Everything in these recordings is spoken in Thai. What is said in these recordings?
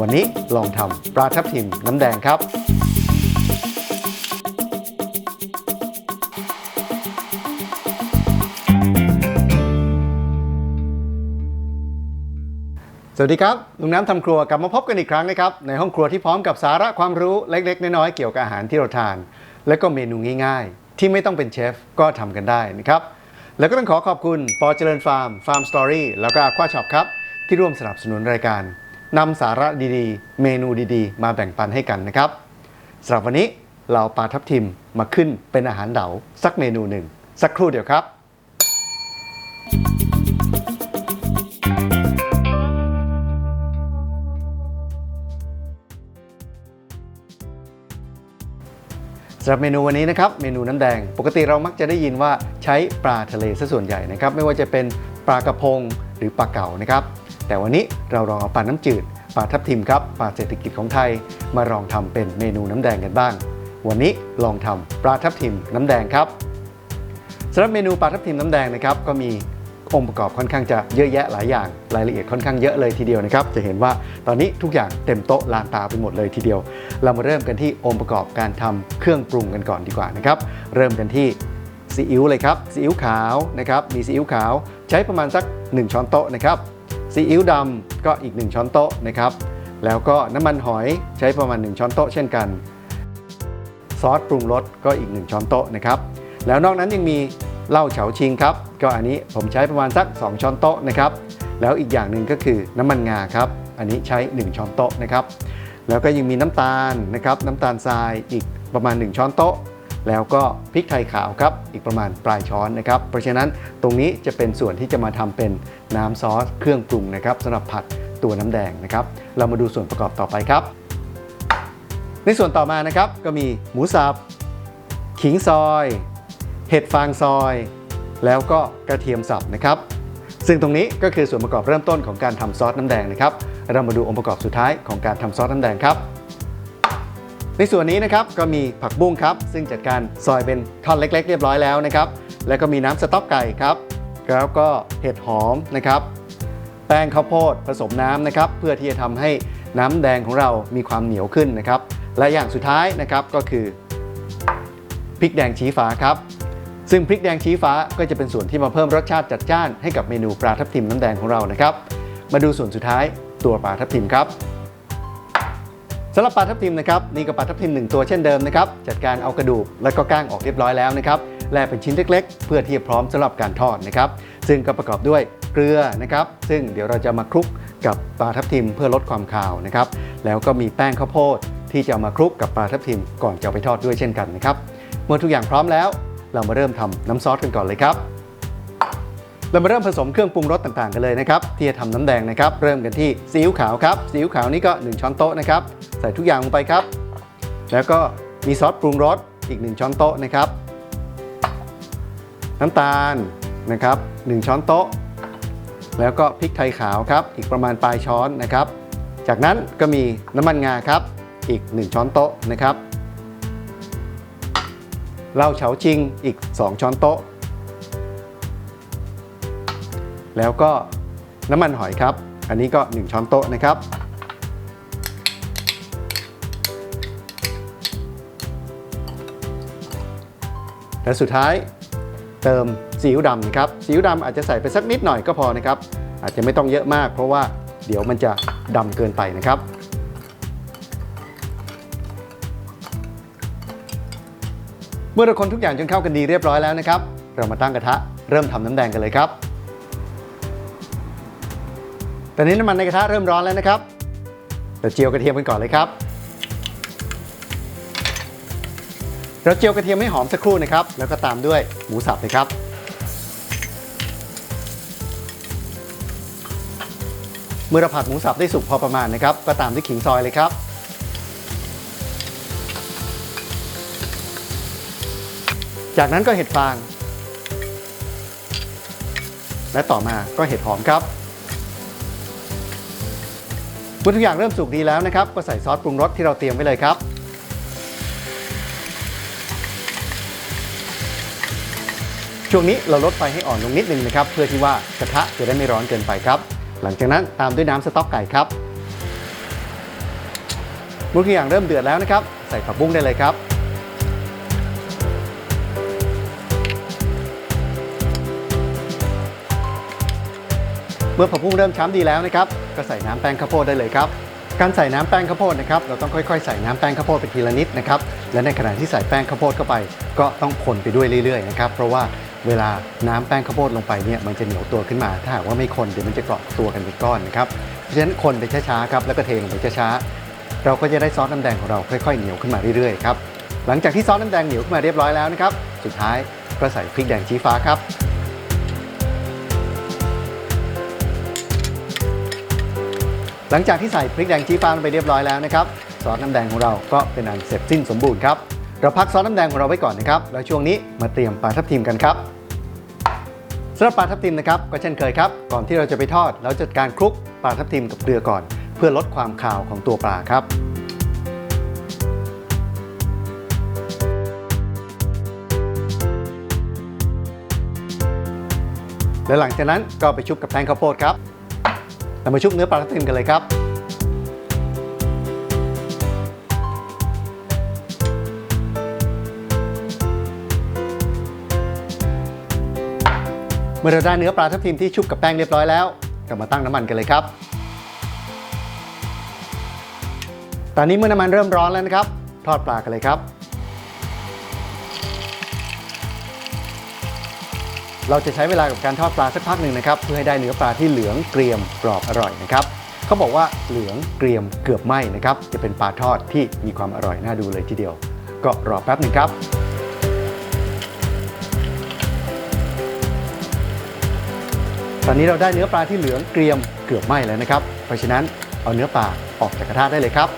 วันนี้ลองทำปลาทับทิมน้ำแดงครับ สวัสดีครับ ลุงน้ำทำครัวกลับมาพบกันอีกครั้งนะครับ ในห้องครัวที่พร้อมกับสาระความรู้เล็กๆ น้อยๆ เกี่ยวกับอาหารที่เราทาน และก็เมนูง่ายๆ ที่ไม่ต้องเป็นเชฟก็ทำกันได้นะครับ แล้วก็ต้องขอขอบคุณปอเจริญฟาร์มฟาร์มสตอรี่แล้วก็ควาช็อปครับ ที่ร่วมสนับสนุนรายการนำสาระดีๆ เมนูดีๆ มาแบ่งปันให้กันนะครับสำหรับวันนี้เราปลาทับทิมมาขึ้นเป็นอาหารเดาสักเมนูหนึ่ง สักครู่เดียวครับ สำหรับเมนูวันนี้นะครับ เมนูน้ำแดง ปกติเรามักจะได้ยินว่าใช้ปลาทะเลซะส่วนใหญ่นะครับ ไม่ว่าจะเป็นปลากระพงหรือปลาเก๋านะครับ แต่วันนี้เราลองเอาปลาน้ำจืดปลาทับทิมครับปลาเศรษฐกิจของไทยมาลองทำเป็นเมนูน้ำแดงกันบ้าง วันนี้ลองทำปลาทับทิมน้ำแดงครับสำหรับเมนูปลาทับทิมน้ำแดงนะครับก็มีองค์ประกอบค่อนข้างจะเยอะแยะหลายอย่าง รายละเอียดค่อนข้างเยอะเลยทีเดียวนะครับ จะเห็นว่าตอนนี้ทุกอย่างเต็มโต๊ะลานตาไปหมดเลยทีเดียว เรามาเริ่มกันที่องค์ประกอบการทำเครื่องปรุงกันก่อนดีกว่านะครับ เริ่มกันที่ซีอิ๊วเลยครับซีอิ๊วขาวนะครับ มีซีอิ๊วขาว ใช้ประมาณสัก 1 ช้อนโต๊ะนะครับ ซีอิ๊วดำก็อีก 1 ช้อนโต๊ะนะครับ แล้วก็น้ำมันหอยใช้ประมาณ 1 ช้อนโต๊ะเช่นกัน ซอสปรุงรสก็อีก 1 ช้อนโต๊ะนะครับ แล้วนอกนั้นยังมีเหล้าเฉาชิงครับ ก็อันนี้ผมใช้ประมาณสัก 2 ช้อนโต๊ะนะครับ แล้วอีกอย่างหนึ่งก็คือน้ำมันงาครับ อันนี้ใช้ 1 ช้อนโต๊ะนะครับ แล้วก็ยังมีน้ำตาลนะครับ น้ำตาลทรายอีกประมาณ 1 ช้อนโต๊ะ แล้วก็พริกไทยขาวครับอีกประมาณปลายช้อนนะครับ เพราะฉะนั้นตรงนี้จะเป็นส่วนที่จะมาทำเป็นน้ำซอสเครื่องปรุงนะครับสำหรับผัดตัวน้ำแดงนะครับ เรามาดูส่วนประกอบต่อไปครับ ในส่วนต่อมานะครับก็มีหมูสับขิงซอย เห็ดฟางซอย แล้วก็กระเทียมสับนะครับ ซึ่งตรงนี้ก็คือส่วนประกอบเริ่มต้นของการทำซอสน้ำแดงนะครับ เรามาดูองค์ประกอบสุดท้ายของการทำซอสน้ำแดงครับ ในส่วนนี้นะครับก็มีผักบุ้งครับ ซึ่งจัดการซอยเป็นท่อนเล็ก ๆ เรียบร้อยแล้วนะครับ แล้วก็มีน้ำสต๊อกไก่ครับ แล้วก็เห็ดหอมนะครับแป้งข้าวโพดผสมน้ำนะครับ เพื่อที่จะทำให้น้ำแดงของเรามีความเหนียวขึ้นนะครับ และอย่างสุดท้ายนะครับก็คือพริกแดงชี้ฟ้าครับ ซึ่งพริกแดงชี้ฟ้าก็จะเป็นส่วนที่มาเพิ่มรสชาติจัดจ้านให้กับเมนูปลาทับทิมน้ำแดงของเรานะครับ มาดูส่วนสุดท้ายตัวปลาทับทิมครับำหรับปลาทับทิมนะครับนี่ก็ปลาทับทิมหนึ่งตัวเช่นเดิมนะครับจัดการเอากระดูกและก็ก้างออกเรียบร้อยแล้วนะครับแล่เป็นชิ้นเล็ก ๆ เพื่อที่จะพร้อมสำหรับการทอดนะครับซึ่งก็ประกอบด้วยเกลือนะครับ ซึ่งเดี๋ยวเราจะมาคลุกกับปลาทับทิมเพื่อลดความคาวนะครับแล้วก็มีแป้งข้าวโพดที่จะมาคลุกกับปลาทับทิมก่อนจะไปทอดด้วยเช่นกันนะครับเมื่อทุกอย่างพร้อมแล้ว เรามาเริ่มทำน้ำซอสกันก่อนเลยครับเรามาเริ่มผสมเครื่องปรุงรสต่างๆกันเลยนะครับที่จะทำน้ำแดงนะครับ เริ่มกันที่ซีอิ๊วขาวครับซีอิ๊วขาวนี่ก็ 1 ช้อนโต๊ะนะครับ ใส่ทุกอย่างลงไปครับ แล้วก็มีซอสปรุงรสอีก 1 ช้อนโต๊ะนะครับ น้ำตาลนะครับ 1 ช้อนโต๊ะ แล้วก็พริกไทยขาวครับ อีกประมาณปลายช้อนนะครับ จากนั้นก็มีน้ำมันงาครับ อีก 1 ช้อนโต๊ะนะครับเหล้าเฉาจิงอีก 2 ช้อนโต๊ะ แล้วก็น้ำมันหอยครับ อันนี้ก็ 1 ช้อนโต๊ะนะครับ และสุดท้ายเติมซีอิ๊วดำนะครับซีอิ๊วดำอาจจะใส่ไปสักนิดหน่อยก็พอนะครับ อาจจะไม่ต้องเยอะมาก เพราะว่าเดี๋ยวมันจะดำเกินไปนะครับ เมื่อเราคนทุกอย่างจนเข้ากันดีเรียบร้อยแล้วนะครับ เรามาตั้งกระทะเริ่มทำน้ำแดงกันเลยครับตอนนี้น้ำมันในกระทะเริ่มร้อนแล้วนะครับเราเจียวกระเทียมกันก่อนเลยครับ เราเจียวกระเทียมให้หอมสักครู่นะครับ แล้วก็ตามด้วยหมูสับเลยครับ เมื่อเราผัดหมูสับได้สุกพอประมาณนะครับ ก็ตามด้วยขิงซอยเลยครับ จากนั้นก็เห็ดฟาง และต่อมาก็เห็ดหอมครับเมื่อทุกอย่างเริ่มสุกดีแล้วนะครับ ก็ใส่ซอสปรุงรสที่เราเตรียมไว้เลยครับ ช่วงนี้เราลดไฟให้อ่อนลงนิดนึงนะครับ เพื่อที่ว่ากระทะจะได้ไม่ร้อนเกินไปครับ หลังจากนั้นตามด้วยน้ำสต๊อกไก่ครับเมื่อทุกอย่างเริ่มเดือดแล้วนะครับ ใส่ผักบุ้งได้เลยครับ เมื่อผักบุ้งเริ่มช้ำดีแล้วนะครับ ก็ใส่น้ำแป้งข้าวโพดได้เลยครับการใส่น้ำแป้งข้าวโพดนะครับเราต้องค่อยๆใส่น้ำแป้งข้าวโพดไปทีละนิดนะครับและในขณะที่ใส่แป้งข้าวโพดเข้าไป ก็ต้องคนไปด้วยเรื่อยๆนะครับเพราะว่า เวลาน้ำแป้งข้าวโพดลงไปเนี่ยมันจะเหนียวตัวขึ้นมา ถ้าหากว่าไม่คนเดี๋ยวมันจะเกาะตัวกันเป็นก้อนนะครับเพราะฉะนั้นคนไปช้าๆครับแล้วก็เทลงไปช้าๆเราก็จะได้ซอสน้ำแดงของเราค่อยๆเหนียวขึ้นมาเรื่อยๆครับหลังจากที่ซอสน้ำแดงเหนียวขึ้นมาเรียบร้อยแล้วนะครับสุดท้ายก็ใส่พริกแดงชี้ฟ้าครับหลังจากที่ใส่พริกแดงชี้ฟ้าลงไปเรียบร้อยแล้วนะครับซอสน้ำแดงของเราก็เป็นอันเสร็จสิ้นสมบูรณ์ครับ เราพักซอสน้ำแดงของเราไว้ก่อนนะครับ แล้วช่วงนี้มาเตรียมปลาทับทิมกันครับสำหรับปลาทับทิมนะครับก็เช่นเคยครับก่อนที่เราจะไปทอดเราจัดการคลุกปลาทับทิมกับเกลือก่อน เพื่อลดความคาวของตัวปลาครับและหลังจากนั้นก็ไปชุบกับแป้งข้าวโพดครับเรามาชุบเนื้อปลาทับทิมกันเลยครับ มื่อเราได้เนื้อปลาทับทิมที่ชุบกับแป้งเรียบร้อยแล้วก็มาตั้งน้ำมันกันเลยครับ ตอนนี้เมื่อน้ำมันเริ่มร้อนแล้วนะครับ ทอดปลากันเลยครับ เราจะใช้เวลากับการทอดปลาสักพักหนึ่งนะครับ เพื่อให้ได้เนื้อปลาที่เหลืองเกรียมกรอบอร่อยนะครับเขาบอกว่าเหลืองเกรียมเกือบไหมนะครับ จะเป็นปลาทอดที่มีความอร่อยน่าดูเลยทีเดียว ก็รอแป๊บหนึ่งครับ ตอนนี้เราได้เนื้อปลาที่เหลืองเกรียมเกือบไหม้แล้วนะครับ เพราะฉะนั้นเอาเนื้อปลาออกจากกระทะได้เลยครับ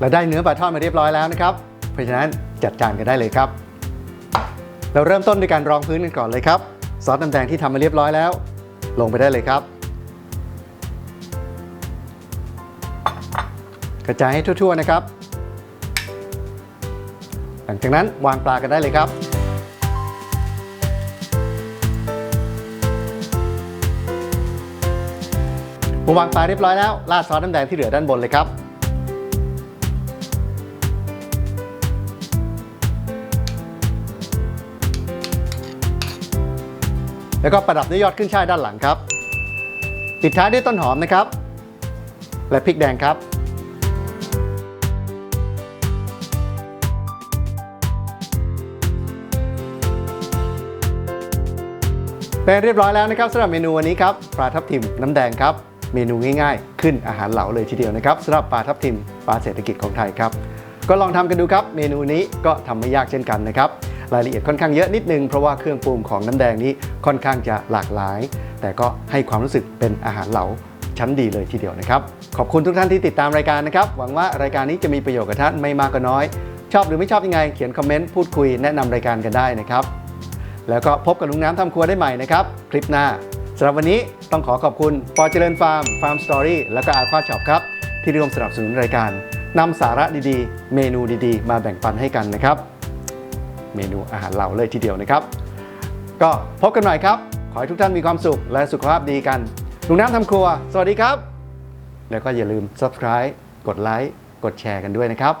เราได้เนื้อปลาทอดมาเรียบร้อยแล้วนะครับ เพราะฉะนั้นจัดจานกันได้เลยครับ เราเริ่มต้นด้วยการรองพื้นกันก่อนเลยครับ ซอสน้ำแดงที่ทำมาเรียบร้อยแล้ว ลงไปได้เลยครับ กระจายให้ทั่วๆนะครับ หลังจากนั้นวางปลากันได้เลยครับ เมื่อวางปลาเรียบร้อยแล้วราดซอสน้ำแดงที่เหลือด้านบนเลยครับ แล้วก็ประดับด้วยยอดขึ้นช่ายด้านหลังครับ ปิดท้ายด้วยต้นหอมนะครับ และพริกแดงครับเป็นเรียบร้อยแล้วนะครับสำหรับเมนูวันนี้ครับปลาทับทิมน้ำแดงครับ เมนูง่ายๆ ขึ้นอาหารเหลาเลยทีเดียวนะครับสำหรับปลาทับทิมปลาเศรษฐกิจของไทยครับ ก็ลองทำกันดูครับ เมนูนี้ก็ทำไม่ยากเช่นกันนะครับรายละเอียดค่อนข้างเยอะนิดนึงเพราะว่าเครื่องปรุงของน้ำแดงนี้ค่อนข้างจะหลากหลาย แต่ก็ให้ความรู้สึกเป็นอาหารเหลาชั้นดีเลยทีเดียวนะครับ ขอบคุณทุกท่านที่ติดตามรายการนะครับ หวังว่ารายการนี้จะมีประโยชน์กับท่านไม่มากก็น้อย ชอบหรือไม่ชอบยังไง เขียนคอมเมนต์พูดคุยแนะนำรายการกันได้นะครับ แล้วก็พบกับลุงน้ำทำครัวได้ใหม่นะครับ คลิปหน้า สำหรับวันนี้ต้องขอขอบคุณปอเจริญฟาร์มฟาร์มสตอรี่แล้วก็อาควาช็อปครับ ที่ร่วมสนับสนุนรายการนำสาระดีๆ เมนูดีๆ มาแบ่งปันให้กันนะครับ เมนูอาหารเหล่าเลยทีเดียวนะครับ ก็พบกันใหม่ครับ ขอให้ทุกท่านมีความสุขและสุขภาพดีกันลุงน้ำทำครัว สวัสดีครับ แล้วก็อย่าลืม subscribe กดไลค์กดแชร์กันด้วยนะครับ